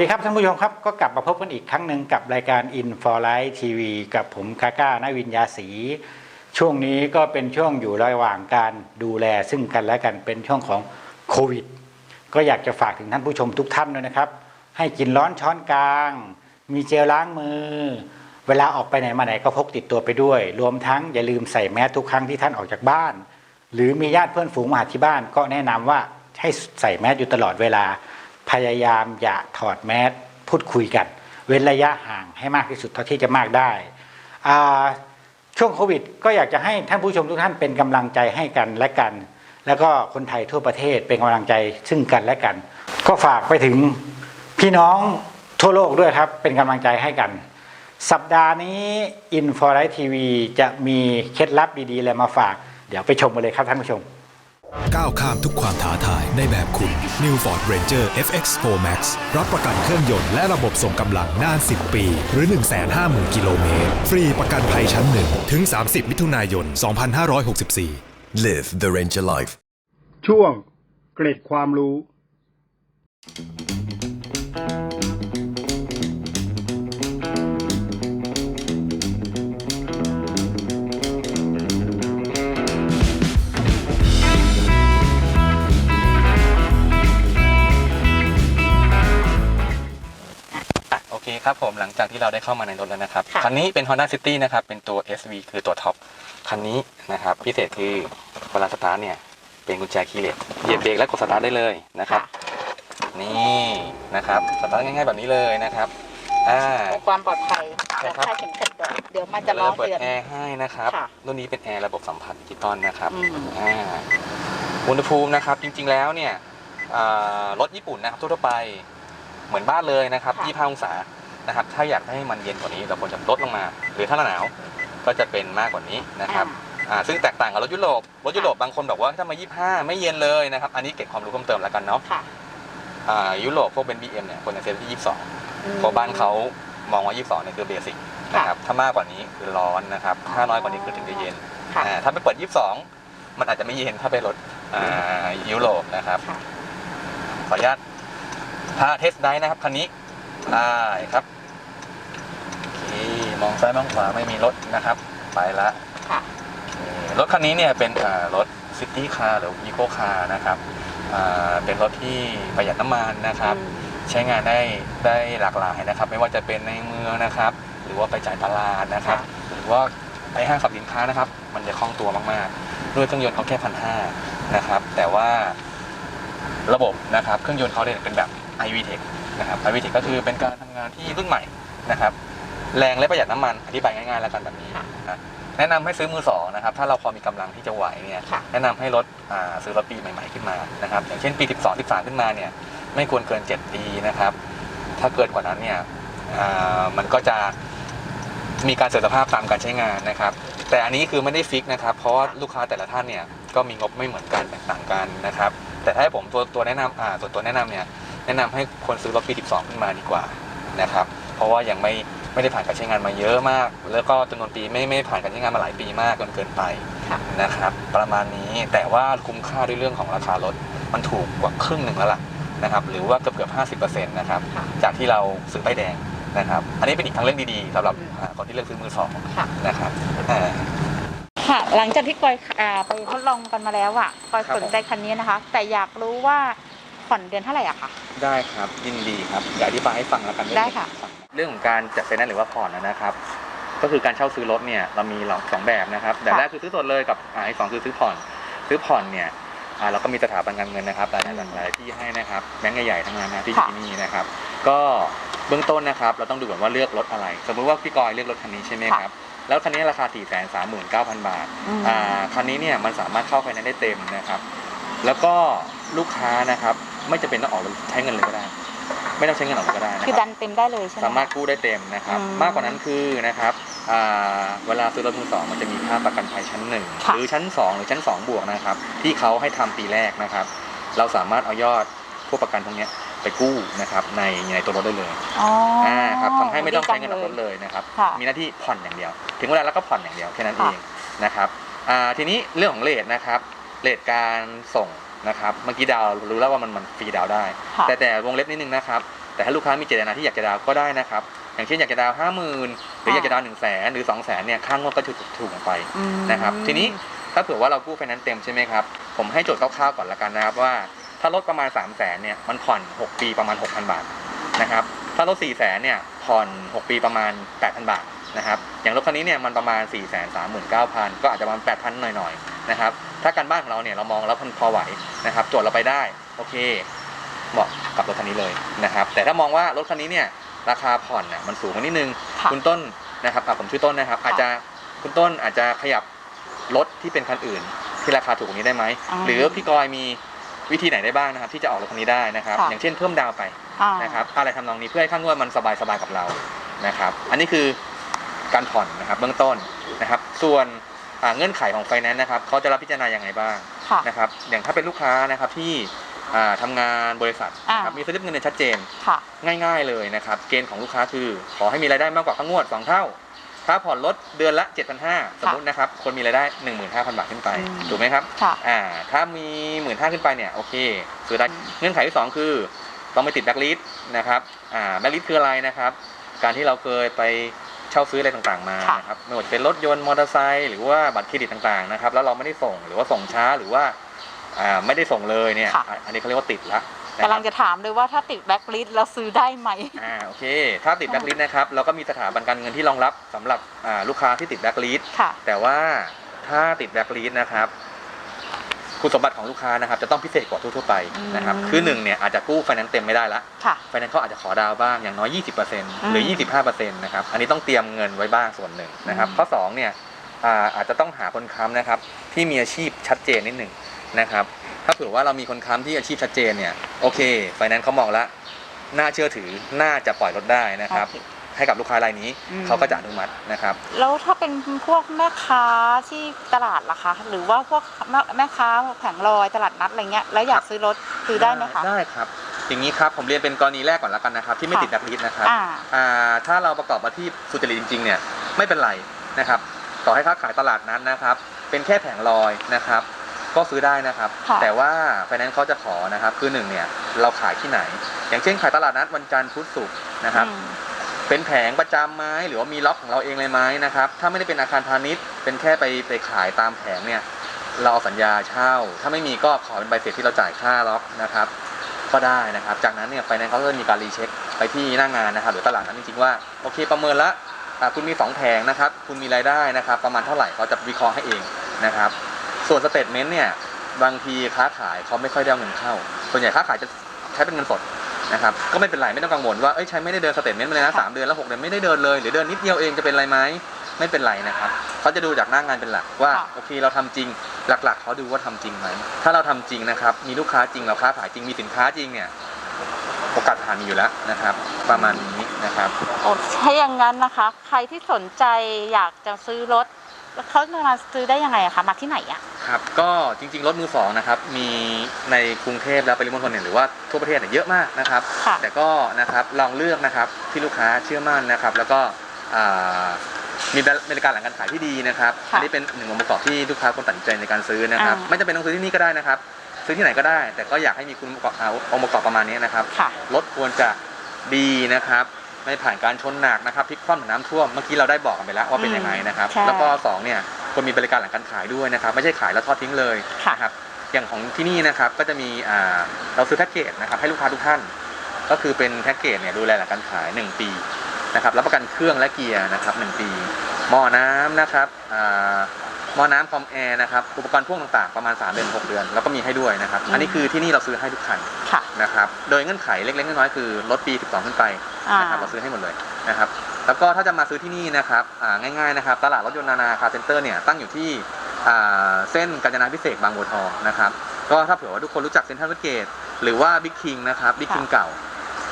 ดีครับท่านผู้ชมครับก็กลับมาพบกันอีกครั้งหนึ่งกับรายการ In for Life TV กับผมกาก้านวินยาศรีช่วงนี้ก็เป็นช่วงอยู่ระหว่างการดูแลซึ่งกันและกันเป็นช่วงของโควิด ก็อยากจะฝากถึงท่านผู้ชมทุกท่านด้วยนะครับ ให้กินร้อนช้อนกลาง มีเจลล้างมือ เวลาออกไปไหนมาไหนก็พกติดตัวไปด้วย รวมทั้งอย่าลืมใส่แมสทุกครั้งที่ท่านออกจากบ้าน หรือมีญาติเพื่อนฝูงมาหาที่บ้าน ก็แนะนำว่าให้ใส่แมสอยู่ตลอดเวลา พยายามอย่าถอดแมสพูดคุยกัน เว้นระยะห่างให้มากที่สุดเท่าที่จะมากได้ช่วงโควิด ก็อยากจะให้ท่านผู้ชมทุกท่านเป็นกำลังใจให้กันและกัน แล้วก็คนไทยทั่วประเทศเป็นกำลังใจซึ่งกันและกัน ก็ฝากไปถึงพี่น้องทั่วโลกด้วยครับ เป็นกำลังใจให้กัน สัปดาห์นี้ i n f o r i t TV จะมีเคล็ดลับดีๆอะไรมาฝาก เดี๋ยวไปชมกันเลยครับท่านผู้ชม ก้าวข้ามทุกความท้าทายในแบบคุณ New Ford Ranger FX4 Max รับประกันเครื่องยนต์และระบบส่งกำลังนาน 10 ปี หรือ 150,000 กิโลเมตร ฟรีประกันภัยชั้นหนึ่งถึง 30 มิถุนายน 2564 Live the Ranger life. ช่วงเกร็ดความรู้ เคครับผมหลังจากที่เราได้เข้ามาในรถแล้วนะครับ ค่ะ คันนี้เป็น Honda City นะครับ เป็นตัว SV คือตัวท็อป คันนี้นะครับ พิเศษคือเวลาสตาร์ทเนี่ย เป็นกุญแจคีย์เลสเหยียบเบรกและกดสตาร์ทได้เลยนะครับ นี่นะครับสตาร์ทง่ายๆแบบนี้เลยนะครับอ่าความปลอดภัยใช่และครับ ค่าเข็มขัดด้วยเดี๋ยวมันจะร้เราองเปิดเตือน แอร์ให้นะครับค่ะ รุ่นนี้เป็นแอร์ระบบสัมผัสดิจิตอลนะครับ อืม อ่าอุณหภูมินะครับจริงๆแล้วเนี่ยอ่ารถญี่ปุ่นนะครับทั่วๆไปเหมือนบ้านเลยนะครับ25องศา นะครับ ถ้าอยากให้มันเย็นกว่านี้เราควรจะลดลงมา หรือถ้าหนาวก็จะเป็นมากกว่านี้นะครับอ่าซึ่งแตกต่างกับรถยุโรป รถยุโรปบางคนบอกว่าถ้ามา 25 ไม่เย็นเลยนะครับ อันนี้เก็บความรู้เพิ่มเติมแล้วกันเนาะค่ะอ่ายุโรปพวกเป็นบีเอ็มเนี่ยควรจะเซตที่ 22อืมเพราะบ้านเขามองว่า 22เนี่ยคือเบสิกนะครับ ถ้ามากกว่านี้คือร้อนนะครับ ถ้าน้อยกว่านี้คือถึงจะเย็นค่ะอ่าถ้าไปเปิด 22 มันอาจจะไม่เย็นถ้าไปรถอ่ายุโรปนะครับค่ะขออนุญาตพาเทสได้นะครับคันนี้ได้ครับโอเค มองซ้ายมองขวาไม่มีรถนะครับ ไปละค่ะรถคันนี้เนี่ยเป็นอ่ารถซิตี้คาร์หรืออีโคคาร์นะครับอ่าเป็นรถที่ประหยัดน้ำมันนะครับอืมใช้งานได้ได้หลากหลายนะครับ ไม่ว่าจะเป็นในเมืองนะครับ หรือว่าไปจ่ายตลาดนะครับ หรือว่าไปห้างสรรพสินค้านะครับ มันจะคล่องตัวมากๆด้วยเครื่องยนต์เขาแค่พันห้านะครับ แต่ว่าระบบนะครับ เครื่องยนต์เขาเนี่ยเป็นแบบ iVTEC นะครับ iVTEC ก็คือเป็นการทำงานที่รุ่นใหม่นะครับ แรงและประหยัดน้ำมันอธิบายง่ายๆแล้วกันแบบนี้นะแนะนำให้ซื้อมือสองนะครับถ้าเราพอมีกำลังที่จะไหวเนี่ยค่ะ แนะนำให้รถอ่าซื้อรถปีใหม่ๆขึ้นมานะครับอย่างเช่นปี 12 13 ขึ้นมาเนี่ยไม่ควรเกิน7ปีนะครับถ้าเกินกว่านั้นเนี่ยอ่ามันก็จะมีการเสื่อมสภาพตามการใช้งานนะครับ แต่อันนี้คือไม่ได้ฟิกนะครับ เพราะว่าลูกค้าแต่ละท่านเนี่ยก็มีงบไม่เหมือนกันแตกต่างกันนะครับ แต่ถ้าให้ผมตัวตัวแนะนำอ่าส่วนตัวแนะนำเนี่ยแนะนำให้คนซื้อรถปี 12 ขึ้นมาดีกว่านะครับ เพราะว่ายังไม่ ไม่ได้ผ่านการใช้งานมาเยอะมาก แล้วก็จำนวนปีไม่ไม่ผ่านการใช้งานมาหลายปีมากจนเกินไปค่ะนะครับ ประมาณนี้แต่ว่าคุ้มค่าด้วยเรื่องของราคารถมันถูกกว่าครึ่งหนึ่งแล้วล่ะนะครับ หรือว่าเกือบเกือบห้าสิบเปอร์เซ็นต์นะครับค่ะจากที่เราซื้อใบแดงนะครับ อันนี้เป็นอีกทางเลือกดีๆสำหรับอืมอ่าคนที่เลือกซื้อมือสองค่ะนะครับอ่าค่ะหลังจากที่กอยอ่าไปทดลองกันมาแล้วอะกอยครับสนใจคันนี้นะคะ แต่อยากรู้ว่าผ่อนเดือนเท่าไหร่อะคะได้ครับยินดีครับอยากอธิบายให้ฟังแล้วกันได้ค่ะเรื่องของการจัดไฟแนนซ์หรือว่าผ่อนนะครับ ก็คือการเช่าซื้อรถเนี่ยเรามีหลอกสองแบบนะครับแบบแรกคือซื้อสดเลยกับอ่าอีกสองคือซื้อผ่อน ซื้อผ่อนเนี่ยอ่าเราก็มีสถาบันการเงินนะครับหลายหลายหลายที่ให้นะครับแบงก์ใหญ่ๆทั้งนั้นนะที่อยู่ที่นี่นะครับ ก็เบื้องต้นนะครับ เราต้องดูก่อนว่าเลือกรถอะไร สมมุติว่าพี่กอยเลือกรถคันนี้ใช่ไหมครับแล้วคันนี้ราคา 4 3 9 0 0 0 บาทอืมอ่า คันนี้เนี่ยมันสามารถเข้าไฟแนนซ์ได้เต็มนะครับ แล้วก็ลูกค้านะครับ ไม่จำเป็นต้องออกใช้เงินเลยก็ได้ ไม่ต้องใช้เงินออกก็ได้นะคือคดัรับนเต็มได้เลยใช่ไหม สามารถกู้ได้เต็มนะครับ อืมมากกว่านั้นคือนะครับอ่าเวลาซื้อรถมือสองมันจะมีค่าประกันภัยชั้นหนึ่งค่ะ หรือชั้นสองหรือชั้นสองบวกนะครับ ที่เขาให้ทำปีแรกนะครับ เราสามารถเอายอดพวกประกันพวกเนี้ยไปกู้นะครับในในตัวรถได้เลยอ๋ออ่าครับทำให้ไม่ต้องใช้เงินออกรถดีเลยนะครับ ค่ะ มีหน้าที่ผ่อนอย่างเดียว ถึงเวลาแล้วก็ผ่อนอย่างเดียวแค่นั้นเอค่ะ งนะครับอ่าทีนี้เรื่องของเลทนะครับเลทการส่ง นะครับเมื่อกี้ดาวน์รู้แล้วว่ามันมันฟรีดาวน์ได้ ค่ะ แต่แต่วงเล็บนิดนึงนะครับ แต่ถ้าลูกค้ามีเจตนาที่อยากจะดาวน์ก็ได้นะครับ อย่างเช่นอยากจะดาวห้าหมื่นหรืออยากจะดาวหนึ่งแสนหรือสองแสนเนี่ยค่างวดก็ถูกถูกลงไปอืม นะครับ ทีนี้ถ้าเผื่อว่าเรากู้ไฟแนนซ์เต็มใช่ไหมครับ ผมให้โจทย์คร่าวๆก่อนละกันนะครับว่า ถ้ารถประมาณ3 0 0แสนเนี่ยมันผ่อน 6 ปีประมาณ 6,000 บาทนะครับถ้ารถ4 0 0แสนเนี่ยผ่อน 6 ปีประมาณ 8,000 บาท นะครับอย่างรถคันนี้เนี่ยมันประมาณ 4 3 9 0 0 0 ก็อาจจะประมาณ 8,000 หน่อยๆนะครับถ้าการบ้านของเราเนี่ยเรามองแล้วมันพอไหวนะครับโจทย์เราไปได้โอเคเหมาะกับรถคันนี้เลยนะครับแต่ถ้ามองว่ารถคันนี้เนี่ยราคาผ่อนเนี่ยมันสูงกว่านิดนึงค่ะคุณต้นนะครับอะผมชื่อต้นนะครับ อาจจะคุณต้นอาจจะขยับรถที่เป็นคันอื่น ที่ราคาถูกกว่านี้ได้ไหมอ๋อหรือพี่กอยมีวิธีไหนได้บ้างนะครับ ที่จะออกรถคันนี้ได้นะครับค่ะอย่างเช่นเพิ่มดาวไปอ่านะครับอะไรทำนองนี้เพื่อให้ข้างงวดมันสบายๆกับเรานะครับ อันนี้คือ การผ่อนนะครับเบื้องต้นนะครับ ส่วนอ่าเงื่อนไขของไฟแนนซ์นะครับเขาจะรับพิจารณาอย่างไรบ้างค่ะนะครับอย่างถ้าเป็นลูกค้านะครับที่อ่าทำงานบริษัทนะครับอ่ามีมีสลิปเงินเดือนชัดเจนค่ะง่ายๆเลยนะครับ เกณฑ์ของลูกค้าคือ ขอให้มีรายได้มากกว่าข้างงวด2เท่า ถ้าผ่อนรถเดือนละ 7,500 สมมตินะครับคนมีรายได้ 15,000 บาทขึ้นไปอืมถูกไหมครับค่ะอ่าถ้ามี 15,000 ขึ้นไปเนี่ยโอเคซื้อได้เงื่อนไขที่ 2 คือต้องไม่ติดแบ็กลิสนะครับอ่าแบ็กลิสคืออะไรนะครับ การที่เราเคยไป เช่าซื้ออะไรต่างๆมาค่ะนะครับไม่ว่าจะเป็นรถยนต์มอเตอร์ไซค์หรือว่าบัตรเครดิตต่างๆนะครับแล้วเราไม่ได้ส่งหรือว่าส่งช้าหรือว่าอ่าไม่ได้ส่งเลยเนี่ยค่ะ อะอันนี้เขาเรียกว่าติดละนะคกำรัลับงจะถามเลยว่าถ้าติดแบ็คลิสต์เราซื้อได้ไหม อ่าโอเค ถ้าติดแบ็กลิสนะครับเราก็มีสถาบันการเงินที่รองรับสำหรับอ่าลูกค้าที่ติดแบ็กลิสค่ะ แต่ว่าถ้าติดแบ็กลิสนะครับ คุณสมบัติของลูกค้านะครับจะต้องพิเศษกว่าทั่วๆไปนะครับอืม คือหนึ่งเนี่ยอาจจะกู้ไฟแนนซ์เต็มไม่ได้ละค่ะ ไฟแนนซ์เขาอาจจะขอดาวน์บ้างอย่างน้อย 20%หรือ 25%นะครับอันนี้ต้องเตรียมเงินไว้บ้างส่วนหนึ่งนะครับอืม ข้อสองเนี่ยอ่าอาจจะต้องหาคนค้ำนะครับที่มีอาชีพชัดเจนนิดหนึ่งนะครับถ้าเผื่อว่าเรามีคนค้ำที่อาชีพชัดเจนเนี่ยโอเคไฟแนนซ์เขามองแล้วน่าเชื่อถือน่าจะปล่อยรถได้นะครับ โอเค ให้กับลูกค้ารายนี้อืม เขาก็จะอนุมัตินะครับ แล้วถ้าเป็นพวกแม่ค้าที่ตลาดล่ะคะ หรือว่าพวกแม่แม่ค้าแผงลอยตลาดนัดอะไรเงี้ยแล้วอยากซื้อรถซื้อได้ไหมคะ ได้ครับ อย่างนี้ครับผมเรียนเป็นกรณีแรกก่อนแล้วกันนะครับ ที่ไม่ค่ะ ติดแบล็คลิสต์นะครับ อ่า อ่าถ้าเราประกอบอาชีพสุจริตจริงๆเนี่ยไม่เป็นไรนะครับต่อให้ค้าขายตลาดนั้นนะครับ เป็นแค่แผงลอยนะครับ ก็ซื้อได้นะครับ ค่ะ แต่ว่าไฟแนนซ์เขาจะขอนะครับคือหนึ่งเนี่ยเราขายที่ไหน อย่างเช่นขายตลาดนัดวันจันทร์พุธศุกร์นะครับ อืม เป็นแผงประจำไหมหรือว่ามีล็อกของเราเองเลยไหมนะครับ ถ้าไม่ได้เป็นอาคารพาณิชย์ เป็นแค่ไปไปขายตามแผงเนี่ยเราเอาสัญญาเช่า ถ้าไม่มีก็ขอเป็นใบเสร็จที่เราจ่ายค่าล็อกนะครับ ก็ได้นะครับ จากนั้นเนี่ยไฟแนนซ์เขาก็จะมีการรีเช็คไปที่หน้างงานนะครับหรือตลาดนั้นจริงๆว่าโอเคประเมินละคุณมีสองแผงนะครับ คุณมีรายได้นะครับ ประมาณเท่าไหร่เขาจะวิเคราะห์ให้เองนะครับ ส่วนสเตทเมนต์เนี่ยบางทีค้าขายเขาไม่ค่อยได้เงินเข้า ส่วนใหญ่ค้าขายจะใช้เป็นเงินสด นะครับก็ไม่เป็นไรไม่ต้องกังวลว่าเอ้ยใช้ไม่ได้เดินสเตทเมนต์มาเลยนะสามเดือนแล้วหกเดือนไม่ได้เดินเลยหรือเดินนิดเดียวเองจะเป็นไรไหมไม่เป็นไรนะครับเขาจะดูจากหน้างานเป็นหลักว่าค่ะ โอเคเราทำจริงหลักๆเขาดูว่าทำจริงไหมถ้าเราทำจริงนะครับมีลูกค้าจริงเราค้าขายจริงมีสินค้าจริงเนี่ยโอกาสผ่านมีอยู่แล้วนะครับ ประมาณนี้นะครับ โอ้ถ้าอย่างนั้นนะคะ ใครที่สนใจอยากจะซื้อรถแล้ว เขาจะมาซื้อได้ยังไงอะคะมาที่ไหนอะครับก็จริงๆรถมือสองนะครับมีในกรุงเทพและปริมณฑลเนี่ยหรือว่าทั่วประเทศเนี่ยเยอะมากนะครับ ค่ะ แต่ก็นะครับลองเลือกนะครับที่ลูกค้าเชื่อมั่นนะครับ แล้วก็อ่ามีบริการหลังการขายที่ดีนะครับค่ะอันนี้เป็นหนึ่งองค์ประกอบที่ลูกค้าควรตัดสินใจในการซื้อนะครับ อ่า ไม่จำเป็นต้องซื้อที่นี่ก็ได้นะครับ ซื้อที่ไหนก็ได้ แต่ก็อยากให้มีคุณประกอบอ่าองค์ประกอบประมาณนี้นะครับค่ะ รถควรจะดีนะครับ ไม่ผ่านการชนหนักนะครับพลิกคว่ำเหมือนน้ำท่วมเมื่อกี้เราได้บอกกันไปแล้วว่าเป็นยังไงนะครับ ใช่ แล้วก็สองเนี่ยควรมีบริการหลังการขายด้วยนะครับ ไม่ใช่ขายแล้วทอดทิ้งเลยค่ะ นะครับอย่างของที่นี่นะครับก็จะมีอ่าเราซื้อแพ็กเกจนะครับให้ลูกค้าทุกท่าน ก็คือเป็นแพ็กเกจเนี่ยดูแลหลังการขาย 1 ปีนะครับรับประกันเครื่องและเกียร์นะครับ1ปีหม้อน้ำนะครับอ่า หม้อน้ำคอมแอร์นะครับอุปกรณ์พ่วงต่างๆประมาณ 3 เดือน 6 เดือน แล้วก็มีให้ด้วยนะครับ อันนี้คือที่นี่เราซื้อให้ทุกคันค่ะ นะครับโดยเงื่อนไขเล็กๆน้อยๆคือลดปี 12 ขึ้นไปอ่านะครับเราซื้อให้หมดเลยนะครับแล้วก็ถ้าจะมาซื้อที่นี่นะครับอ่าง่ายๆนะครับตลาดรถยนต์นานาคาร์เซ็นเตอร์เนี่ยตั้งอยู่ที่อ่าเส้นกาญจนาพิเศษกบางบัวทองนะครับก็ถ้าเผื่อว่าทุกคนรู้จักเซ็นทรัลเวสเกตหรือว่าบิ๊กคิงนะครับบิ๊กคิงเก่า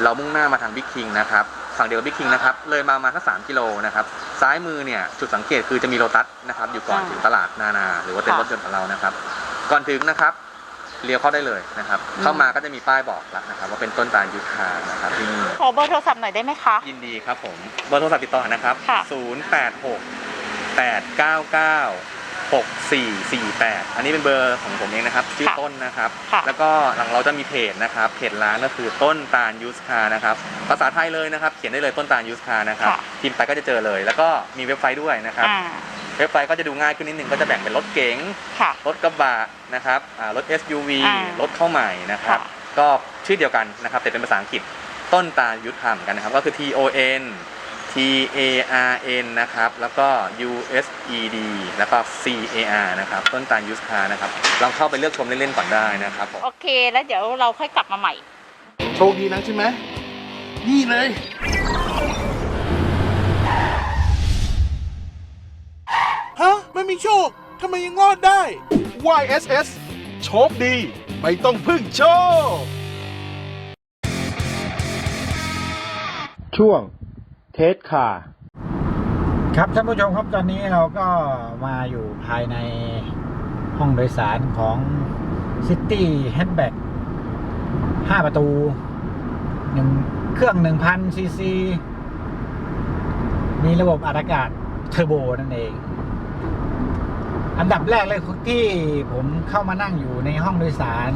เรามุ่งหน้ามาทางบิ๊กคิงนะครับ ฝั่งเดียวบิ๊กคิงนะครับเลยมามาสักสามกิโลนะครับซ้ายมือเนี่ยจุดสังเกตคือจะมีโลตัสนะครับอยู่ก่อนอ่าถึงตลาดนานา หรือว่าเต็นท์รถยนต์ของเรานะครับ ก่อนถึงนะครับเลี้ยวเข้าได้เลยนะครับเข้ามาก็จะมีป้ายบอกแล้วนะครับว่าเป็นต้นตาลยุทธานะครับที่นี่ขอเบอร์โทรศัพท์หน่อยได้ไหมคะ ยินดีครับผมเบอร์โทรศัพท์ติดต่อนะครับ ค่ะ 086 899 6448 อันนี้เป็นเบอร์ของผมเองนะครับ ชื่อค่ะต้นนะครับ ค่ะแล้วก็หลังเราจะมีเพจนะครับเพจร้านก็คือต้นตาลยูสคานะครับภาษาไทยเลยนะครับ เขียนได้เลยต้นตาลยูสคานะครับค่ะ พิมพ์ไปก็จะเจอเลย แล้วก็มีเว็บไซต์ด้วยนะครับ อ่าเว็บไซต์ก็จะดูง่ายขึ้นนิดนึงก็จะแบ่งเป็นรถเก๋ง ค่ะ รถกระบะนะครับอ่ารถ SUV อ่ารถเข้าใหม่นะครับ ค่ะก็ชื่อเดียวกันนะครับแต่เป็นภาษาอังกฤษต้นตาลยุทธาเหมือนกันนะครับ ก็คือ T O N T A R N นะครับ แล้วก็ U S E D แล้วก็ C A R นะครับ ต้นตาลยุทธานะครับ ลองเข้าไปเลือกชมเล่นๆก่อนได้นะครับผมโอเค แล้วเดี๋ยวเราค่อยกลับมาใหม่ โชคดีนักใช่ไหม นี่เลย ฮะ ไม่มีโชค ทำไมยังรอดได้ YSS โชคดี ไม่ต้องพึ่งโชค ช่วง เทสคาครับท่านผู้ชมครับตอนนี้เราก็มาอยู่ภายในห้องโดยสารของ City Hatchback 5 ประตูหนึ่งเครื่อง 1,000ซีซีมีระบบอัดอากาศเทอร์โบนั่นเอง อันดับแรกเลยที่ผมเข้ามานั่งอยู่ในห้องโดยสาร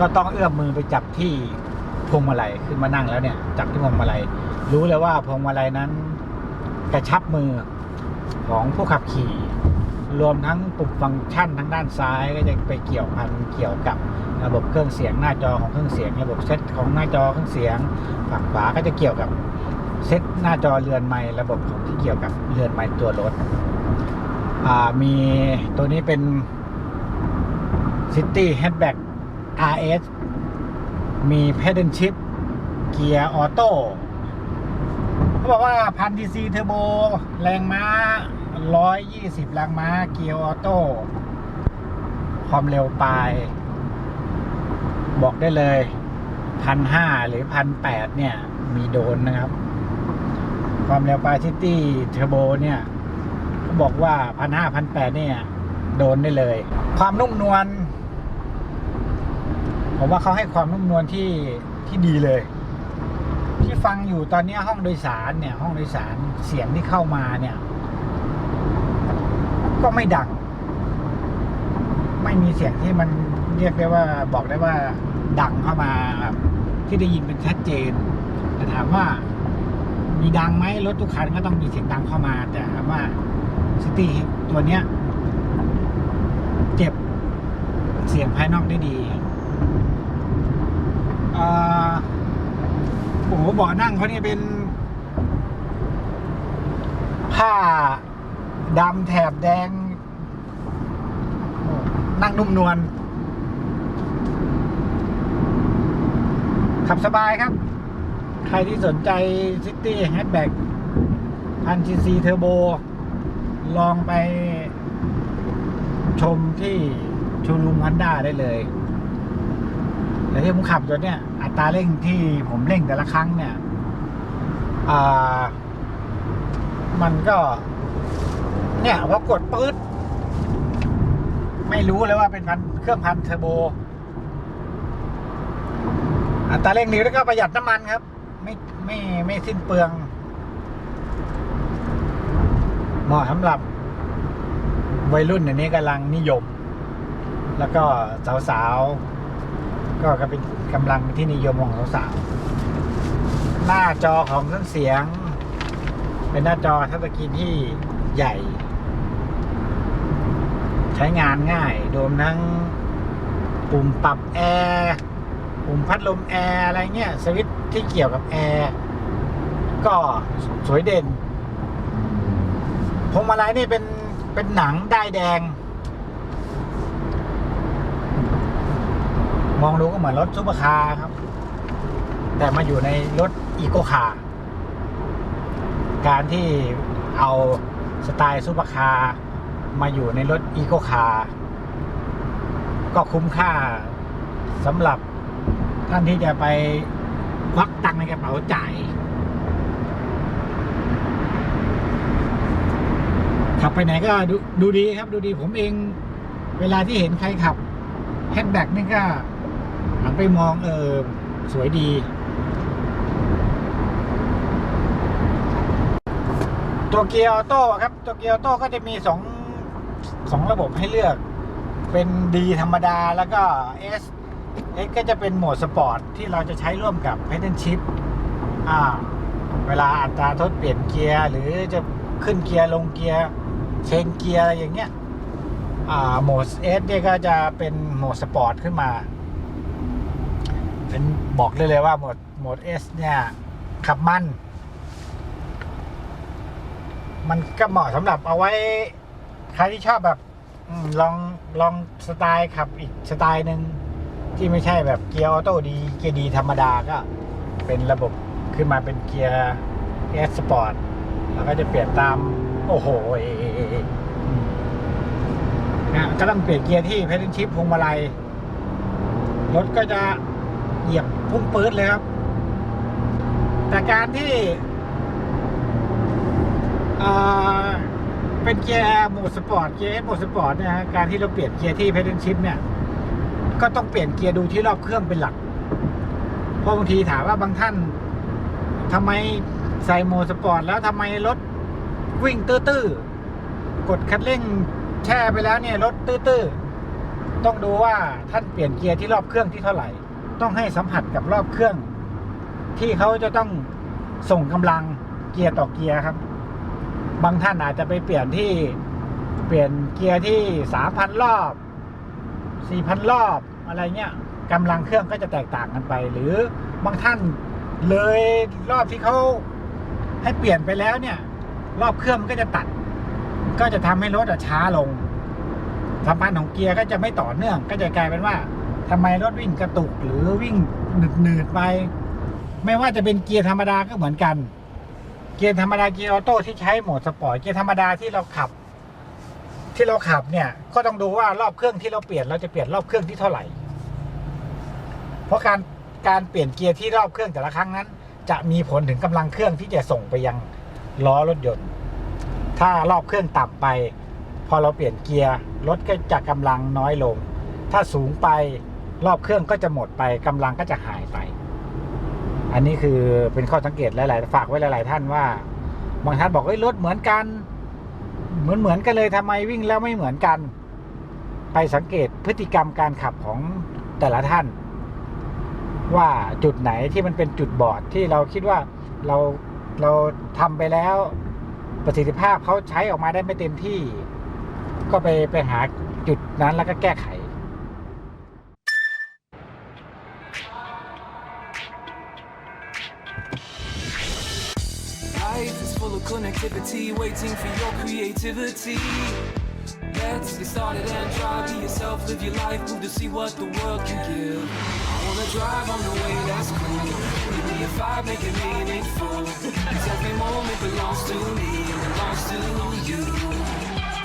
ก็ต้องเอื้อมมือไปจับที่ พวงมาลัยขึ้นมานั่งแล้วเนี่ยจับที่พวงมาลัยรู้เลยว่าพวงมาลัยนั้นกระชับมือของผู้ขับขี่ รวมทั้งปุ่มฟังก์ชันทางด้านซ้ายก็จะไปเกี่ยวพันเกี่ยวกับระบบเครื่องเสียงหน้าจอของเครื่องเสียง ระบบเซตของหน้าจอเครื่องเสียง ฝั่งขวาก็จะเกี่ยวกับเซตหน้าจอเรือนไม้ระบบของที่เกี่ยวกับเรือนไม้ตัวรถมีตัวนี้เป็น City Hatchback RS มี Pedal Shift เกียร์ออโต้เขาบอกว่าพันทีซีเทอร์โบ แรงม้า 120 แรงม้า เกียร์ออโต้ ความเร็วปลาย บอกได้เลยพันห้าหรือพันแปดเนี่ย มีโดนนะครับ ความเร็วปลายซิตี้เทอร์โบเนี่ยเขาบอกว่าพันห้าพันแปดเนี่ย โดนได้เลย ความนุ่มนวล ผมว่าเขาให้ความนุ่มนวลที่ที่ดีเลย ที่ฟังอยู่ตอนนี้ห้องโดยสารเนี่ย ห้องโดยสารเสียงที่เข้ามาเนี่ย ก็ไม่ดัง ไม่มีเสียงที่มันเรียกได้ว่าบอกได้ว่าดังเข้ามาแบบที่ได้ยินเป็นชัดเจนแต่ถามว่ามีดังไหมรถทุกคันก็ต้องมีเสียงดังเข้ามา แต่ถามว่าซิตี้ตัวเนี้ยเก็บเสียงภายนอกได้ดี โอ้โหเบาะนั่งเขาเนี่ยเป็น ผ้าดำแถบแดง นั่งนุ่มนวลขับสบายครับ ใครที่สนใจ City Hatchback พันซีซีเทอร์โบ ลองไปชมที่ชูรูมฮันด้าได้เลย แต่ที่ผมขับตัวเนี้ยอัตราเร่งที่ผมเร่งแต่ละครั้งเนี่ยมันก็ เนี่ยพอกดปื๊ดไม่รู้เลยว่าเป็นพันเครื่องพันเทอร์โบ อัตราเร่งดีแล้วก็ประหยัดน้ำมันครับ ไม่ไม่ไม่สิ้นเปลืองเหมาะสำหรับวัยรุ่นอันนี้กำลังนิยม แล้วก็สาวๆ ก็เป็นกำลังที่นิยมของสาวๆหน้าจอของเครื่องเสียง เป็นหน้าจอทัชสกรีนที่ใหญ่ ใช้งานง่ายรวมทั้งปุ่มปรับแอร์ปุ่มพัดลมแอร์อะไรเงี้ยสวิตที่เกี่ยวกับแอร์ก็สวยเด่นพวงมาลัยนี่เป็นเป็นหนังได้ายแดง มองดูก็เหมือนรถซุปเปอร์คาร์ครับ แต่มาอยู่ในรถอีโคคาร์การที่เอาสไตล์ซุปเปอร์คาร์มาอยู่ในรถอีโคคาร์ก็คุ้มค่าสำหรับท่านที่จะไปควักตังในกระเป๋าจ่ายขับไปไหนก็ดูดูดีครับ ดูดีผมเอง เวลาที่เห็นใครขับแฮชแบ็กนี่ก็ หันไปมองเออสวยดี ตัวเกียร์ออโต้ครับ ตัวเกียร์ออโต้ก็จะมีสองสองระบบให้เลือก เป็นดีธรรมดาแล้วก็ S S ก็จะเป็นโหมดสปอร์ตที่เราจะใช้ร่วมกับ Pedal Shift อ่า เวลาอัตราทดเปลี่ยนเกียร์หรือจะขึ้นเกียร์ลงเกียร์เชนเกียร์อะไรอย่างเงี้ย อ่า โหมด S เนี่ยก็จะเป็นโหมดสปอร์ตขึ้นมา เป็นบอกเลยเลยว่าโหมดโหมด S เนี่ย ขับมัน มันก็เหมาะสำหรับเอาไว้ ใครที่ชอบแบบอลองลองสไตล์ขับอีกสไตล์หนึ่งที่ไม่ใช่แบบเกียร์ออโต้ดี เกียร์ดีธรรมดาก็เป็นระบบขึ้นมาเป็นเกียร์เอสสปอร์ตแล้วก็จะเปลี่ยนตาม โอ้โหเอเอเอเออืมนะกำลังเปลี่ยนเกียร์ที่เพด l ชิพพวงมาลัยรถก็จะ เหยียบพุ่งปื๊ดเลยครับ แต่การที่เป็นเกียร์โหมดสปอร์ตเกียร์เอสโหมดสปอร์ตเนี่ยฮะการที่เราเปลี่ยนเกียร์ที่เพด l ชิพเนี่ย ก็ต้องเปลี่ยนเกียร์ดูที่รอบเครื่องเป็นหลัก เพราะบางทีถามว่าบางท่านทำไมใส่โหมดสปอร์ตแล้วทำไมรถวิ่งตื้อๆกดคันเร่งแช่ไปแล้วเนี่ยรถตื้อๆต้องดูว่าท่านเปลี่ยนเกียร์ที่รอบเครื่องที่เท่าไหร่ ต้องให้สัมผัสกับรอบเครื่อง ที่เขาจะต้องส่งกำลังเกียร์ต่อเกียร์ครับ บางท่านอาจจะไปเปลี่ยนที่เปลี่ยนเกียร์ที่สามพันรอบสี่พันรอบอะไรเงี้ยกำลังเครื่องก็จะแตกต่างกันไป หรือบางท่านเลยรอบที่เขาให้เปลี่ยนไปแล้วเนี่ย รอบเครื่องมันก็จะตัด ก็จะทำให้รถช้าลงสัมพันธ์ของเกียร์ก็จะไม่ต่อเนื่อง ก็จะกลายเป็นว่า ทำไมรถวิ่งกระตุกหรือวิ่งหนืดๆไป ไม่ว่าจะเป็นเกียร์ธรรมดาก็เหมือนกัน เกียร์ธรรมดาเกียร์ออโต้ที่ใช้โหมดสปอร์ตเกียร์ธรรมดาที่เราขับ ที่เราขับเนี่ยก็ต้องดูว่ารอบเครื่องที่เราเปลี่ยนเราจะเปลี่ยนรอบเครื่องที่เท่าไหร่ เพราะการการเปลี่ยนเกียร์ที่รอบเครื่องแต่ละครั้งนั้น จะมีผลถึงกำลังเครื่องที่จะส่งไปยังล้อรถยนต์ ถ้ารอบเครื่องต่ำไป พอเราเปลี่ยนเกียร์รถก็จะกำลังน้อยลง ถ้าสูงไป รอบเครื่องก็จะหมดไปกำลังก็จะหายไป อันนี้คือเป็นข้อสังเกตหลาย ๆ ฝากไว้หลาย ๆ ท่านว่า บางท่านบอกเอ้ยรถเหมือนกัน เหมือนเหมือนกันเลยทำไมวิ่งแล้วไม่เหมือนกัน ไปสังเกตพฤติกรรมการขับของแต่ละท่าน ว่าจุดไหนที่มันเป็นจุดบอดที่เราคิดว่าเราเราทำไปแล้วประสิทธิภาพเขาใช้ออกมาได้ไม่เต็มที่ ก็ไปไปหาจุดนั้นแล้วก็แก้ไข connectivity, waiting for your creativity. Let's get started and drive. Be yourself, live your life, move to see what the world can give. I wanna drive on the way that's cool. Give me a vibe, make it meaningful. Cause every moment belongs to me and belongs to you.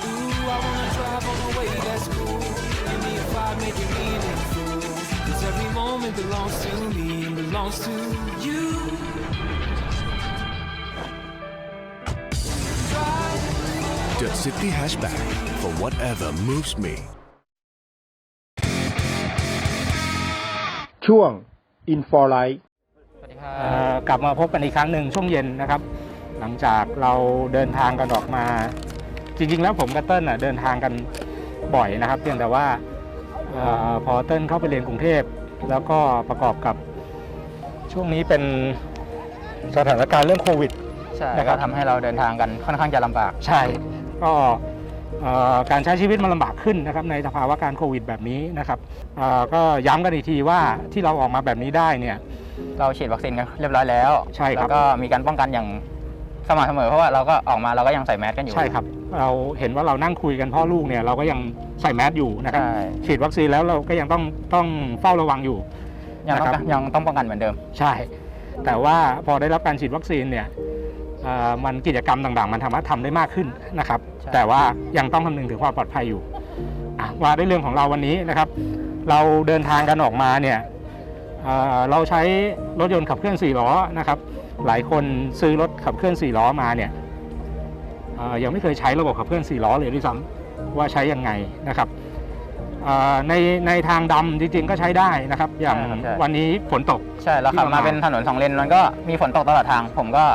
Ooh, I wanna drive on the way that's cool. Give me a vibe, make it meaningful. Cause every moment belongs to me and belongs to you. City Hatchback for whatever moves me. ช่วง i n f o l i g h t เอ่อกลับมาพบกันอีกครั้งหนึ่งช่วงเย็นนะครับ หลังจากเราเดินทางกันออกมา จริง ๆ แล้วผมกับเติ้ลน่ะเดินทางกันบ่อยนะครับ เพียงแต่ว่าเออพอเติ้ลเข้าไปเรียนกรุงเทพ แล้วก็ประกอบกับช่วงนี้เป็นสถานการณ์เรื่องโควิดใช่นะครับก็ทำให้เราเดินทางกันค่อนข้างจะลำบาก ใช่ ก็เอ่อการใช้ชีวิตมันลำบากขึ้นนะครับในสภาวะการโควิดแบบนี้นะครับเอ่อก็ย้ำกันอีกทีว่าที่เราออกมาแบบนี้ได้เนี่ยเราฉีดวัคซีนกันเรียบร้อยแล้วใช่ครับแล้วก็มีการป้องกันอย่างสม่ำเสมอเพราะว่าเราก็ออกมาเราก็ยังใส่แมสกันอยู่ใช่ครับ เราเห็นว่าเรานั่งคุยกันพ่อลูกเนี่ยเราก็ยังใส่แมสอยู่นะครับใช่ฉีดวัคซีนแล้วเราก็ยังต้องต้องเฝ้าระวังอยู่ยังต้องนะครับยังต้องป้องกันเหมือนเดิม ใช่ แต่ว่าพอได้รับการฉีดวัคซีนเนี่ยเอ่อ มันกิจกรรมต่างๆ มันสามารถทำได้มากขึ้นนะครับใช่แต่ว่ายังต้องคำนึงถึงความปลอดภัยอยู่อะว่าด้วยเรื่องของเราวันนี้นะครับ เราเดินทางกันออกมาเนี่ยเอ่อเราใช้รถยนต์ขับเคลื่อน4ล้อนะครับ หลายคนซื้อรถขับเคลื่อน4ล้อมาเนี่ยเอ่อยังไม่เคยใช้ระบบขับเคลื่อน4ล้อเลยด้วยซ้ำว่าใช้ยังไงนะครับเอ่อในในทางดำจริงๆก็ใช้ได้นะครับ อย่างใช่ครับใช่ วันนี้ฝนตก ใช่เราขับมาเป็นถนนสองเลนมันก็มีฝนตกตลอดทาง ผมก็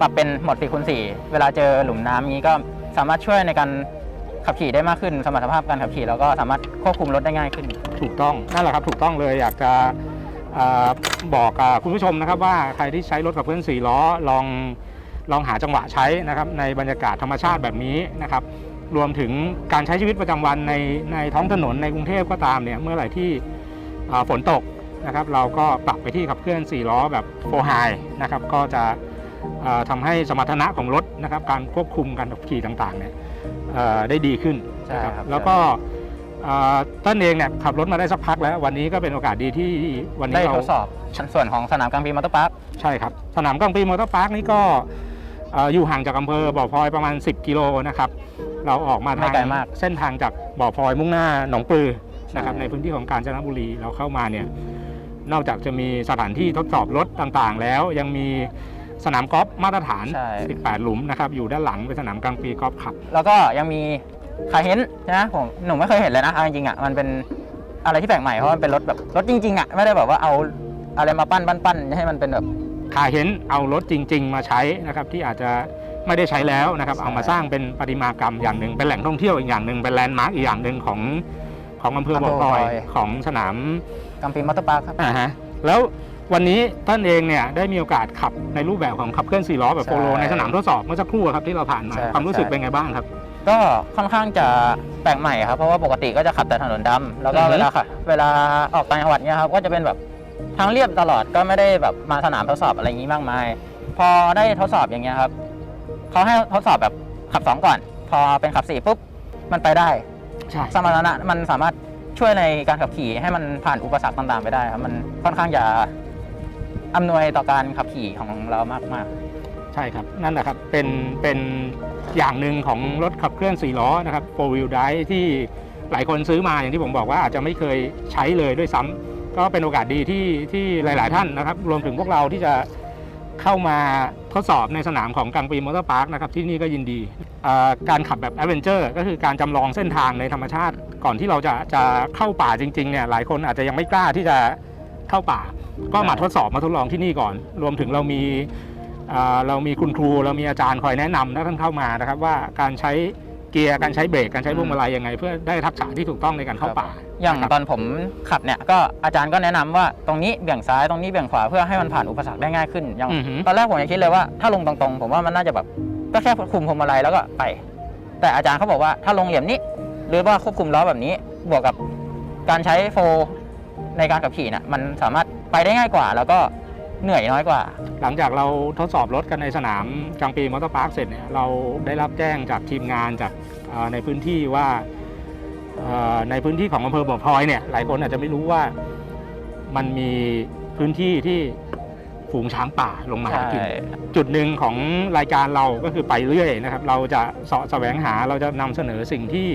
ปรับเป็นโหมด4คูณ4เวลาเจอหลุมน้ำนี้ก็สามารถช่วยในการขับขี่ได้มากขึ้น สมรรถภาพการขับขี่แล้วก็สามารถควบคุมรถได้ง่ายขึ้น ถูกต้องนั่นแหละครับถูกต้องเลยอยากจะเออบอกกับคุณผู้ชมนะครับว่าใครที่ใช้รถกับเพื่อนสี่ล้อลองลองหาจังหวะใช้นะครับในบรรยากาศธรรมชาติแบบนี้นะครับ รวมถึงการใช้ชีวิตประจำวันในในท้องถนนในกรุงเทพก็ตามเนี่ยเมื่อไหร่ที่เอ่อฝนตกนะครับ เราก็ปรับไปที่ขับเคลื่อน 4 ล้อแบบโฟไฮนะครับก็จะเอ่อทำให้สมรรถนะของรถนะครับ การควบคุมการขับขี่ต่างๆเนี่ยเอ่อได้ดีขึ้นนะครับใช่ครับแล้วก็เอ่อต้นเองเนี่ยขับรถมาได้สักพักแล้ว วันนี้ก็เป็นโอกาสดีที่วันนี้ได้เราทดสอบชั้นส่วนของสนามกลางปีมอเตอร์พาร์คใช่ครับ สนามกลางปีมอเตอร์พาร์คนี่ก็เอ่ออยู่ห่างจากอำเภอบ่อพลอยประมาณ 10 กิโลนะครับ เราออกมาไม่ทางไกลมาก เส้นทางจากบ่อพลอยมุ่งหน้าหนองปลือนะครับใช่ในพื้นที่ของกาญจนบุรีเราเข้ามาเนี่ยนอกจากจะมีสถานที่ทดสอบรถต่างๆ แล้วยังมีสนามกอล์ฟมาตรฐาน ใช่ 18 หลุมนะครับอยู่ด้านหลังเป็นสนามกลางปีกอล์ฟคลับ แล้วก็ยังมีคาเฮนนะผมหนูไม่เคยเห็นเลยนะเอาจริงๆอะมันเป็นอะไรที่แปลกใหม่เพราะมันเป็นรถแบบรถจริงๆอะไม่ได้แบบว่าเอาอะไรมาปั้นปั้นปั้นให้มันเป็นแบบ คาเห็นเอารถจริง ๆ มาใช้นะครับที่อาจจะ ไม่ได้ใช้แล้วนะครับใช่เอามาสร้างเป็นประติมากรรมอย่างหนึ่งเป็นแหล่งท่องเที่ยวอีกอย่างหนึ่งเป็นแลนด์มาร์กอีกอย่างหนึ่งของของอำเภอบ่อพลอยของสนามกลางปีมอเตอร์พาร์คครับ อ่าฮะแล้ววันนี้ท่านเองเนี่ยได้มีโอกาสขับในรูปแบบของขับเคลื่อนสี่ล้อแบบโปโลใช่ในสนามทดสอบเมื่อสักครู่ครับที่เราผ่านมาใช่ครับ ความรู้สึกใช่เป็นไงบ้างครับ ก็ค่อนข้างจะแปลกใหม่ครับ เพราะว่าปกติก็จะขับแต่ถนนดำแล้วก็อือฮึ เวลาขับเวลาออกต่างจังหวัดเนี่ยครับก็จะเป็นแบบทางเรียบตลอดก็ไม่ได้แบบมาสนามทดสอบอะไรอย่างนี้มากมาย พอได้ทดสอบอย่างเงี้ยครับ เขาให้ทดสอบแบบขับสองก่อน พอเป็นขับสี่ปุ๊บมันไปได้ใช่สมรรถนะมันสามารถช่วยในการขับขี่ให้มันผ่านอุปสรรคต่างๆไปได้ครับมันค่อนข้างจะอำนวยต่อการขับขี่ของเรามากๆใช่ครับ นั่นแหละครับเป็นเป็นอย่างหนึ่งของรถขับเคลื่อน4ล้อนะครับ four wheel drive ที่หลายคนซื้อมาอย่างที่ผมบอกว่าอาจจะไม่เคยใช้เลยด้วยซ้ำก็เป็นโอกาสดีที่ที่หลาย ๆ ท่านนะครับ รวมถึงพวกเราที่จะ เข้ามาทดสอบในสนามของกังปีมอเตอร์พาร์คนะครับที่นี่ก็ยินดีการขับแบบแอดเวนเจอร์ก็คือการจำลองเส้นทางในธรรมชาติ ก่อนที่เราจะจะเข้าป่าจริงๆเนี่ยหลายคนอาจจะยังไม่กล้าที่จะเข้าป่า ก็มาทดสอบมาทดลองที่นี่ก่อน รวมถึงเรามีเรามีคุณครูเรามีอาจารย์คอยแนะนำถ้าท่านเข้ามานะครับว่าการใช้ เกียร์การใช้เบรกการใช้พวงมาลัยยังไง เพื่อได้ทักษะที่ถูกต้องในการเข้าป่าอย่างนะครับตอนผมขับเนี่ยก็อาจารย์ก็แนะนำว่าตรงนี้เบี่ยงซ้ายตรงนี้เบี่ยงขวาเพื่อให้มันผ่านอุปสรรคได้ง่ายขึ้นอย่างอือหือตอนแรกผมยังคิดเลยว่าถ้าลงตรงๆ ผมว่ามันน่าจะแบบก็แค่คุมพวงมาลัยแล้วก็ไป แต่อาจารย์เขาบอกว่าถ้าลงเหลี่ยมนี้ หรือว่าควบคุมล้อแบบนี้บวกกับการใช้โฟร์ในการขับขี่น่ะมันสามารถไปได้ง่ายกว่า แล้วก็ เหนื่อยน้อยกว่า หลังจากเราทดสอบรถกันในสนามกลางปีมอเตอร์พาร์คเสร็จเนี่ยเราได้รับแจ้งจากทีมงานจากเอ่อในพื้นที่ว่าเอ่อในพื้นที่ของอำเภอบ่อพลอยเนี่ยหลายคนอาจจะไม่รู้ว่ามันมีพื้นที่ที่ฝูงช้างป่าลงมาหากินใช่จุดหนึ่งของรายการเราก็คือไปเรื่อยนะครับ เราจะเสาะแสวงหาเราจะนำเสนอสิ่งที่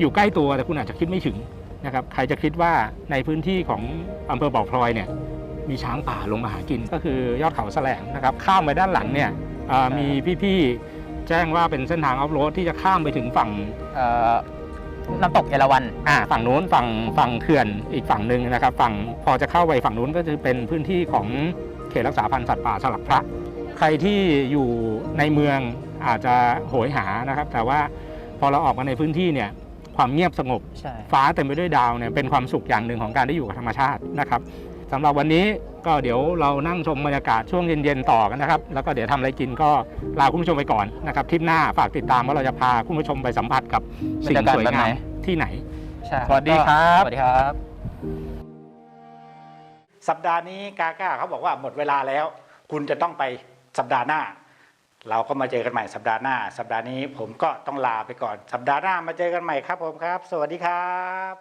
อยู่ใกล้ตัวแต่คุณอาจจะคิดไม่ถึงนะครับ ใครจะคิดว่าในพื้นที่ของอำเภอบ่อพลอยเนี่ย มีช้างป่าลงมาหากิน ก็คือยอดเขาแสลงนะครับข้ามไปด้านหลังเนี่ยเอ่อมีพี่ๆแจ้งว่าเป็นเส้นทางออฟโรดที่จะข้ามไปถึงฝั่งเอ่อน้ำตกเอราวัณอ่าฝั่งนู้นฝั่งฝั่งเขื่อนอีกฝั่งหนึ่งนะครับ ฝั่งพอจะเข้าไปฝั่งนู้นก็จะเป็นพื้นที่ของเขตรักษาพันธุ์สัตว์ป่าสลักพระ ใครที่อยู่ในเมืองอาจจะโหยหานะครับ แต่ว่าพอเราออกมาในพื้นที่เนี่ยความเงียบสงบใช่ฟ้าเต็มไปด้วยดาวเนี่ยเป็นความสุขอย่างหนึ่งของการได้อยู่กับธรรมชาตินะครับ สำหรับวันนี้ก็เดี๋ยวเรานั่งชมบรรยากาศช่วงเย็นๆต่อกันนะครับ แล้วก็เดี๋ยวทำอะไรกินก็ลาคุณผู้ชมไปก่อนนะครับทริปหน้าฝากติดตามว่าเราจะพาคุณผู้ชมไปสัมผัสกับสิ่งสวยงามที่ไหน ใช่สวัสดีครับ สวัสดีครับ สัปดาห์นี้กาก้าเขาบอกว่าหมดเวลาแล้ว คุณจะต้องไปสัปดาห์หน้า เราก็มาเจอกันใหม่สัปดาห์หน้า สัปดาห์นี้ผมก็ต้องลาไปก่อน สัปดาห์หน้ามาเจอกันใหม่ครับผมครับ สวัสดีครับ